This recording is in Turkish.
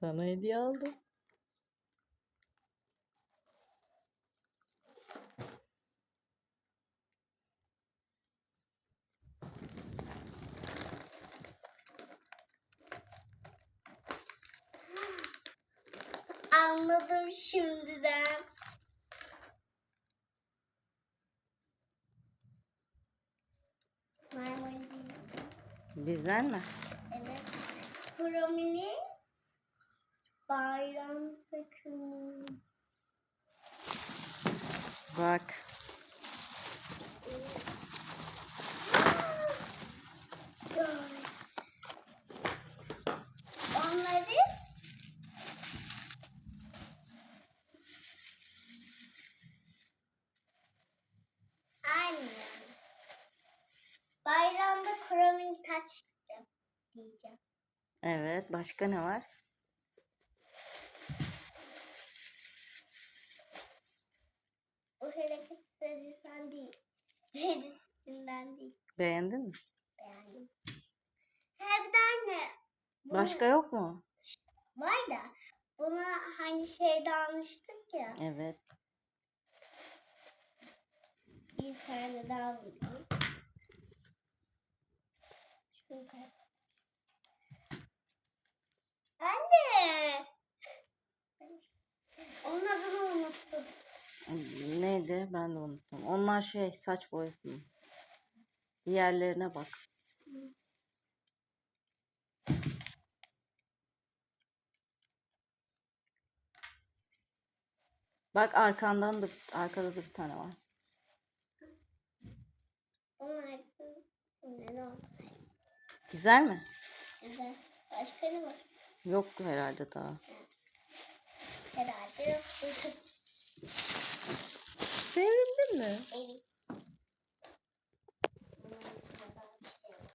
Sana hediye aldım. Anladım şimdiden. Marmaris. Güzel mi? Evet. Promili bayram takımı. Bak. Evet. Onları Aynen. Bayramda kromil taç diyeceğim. Evet. Başka ne var? Serisinden değil. Beğendin mi? Beğendim. Her bir tane. bunu- Başka yok mu? Var da buna hani şeyde almıştık ya. Evet. Bir tane daha buldum. Neydi? Ben de unuttum. Onlar şey saç boyası? Diğerlerine bak. Bak arkandan da arkada da bir tane var. Güzel mi? Güzel. Başka ne var? Yok herhalde daha. Herhalde yok. Evet.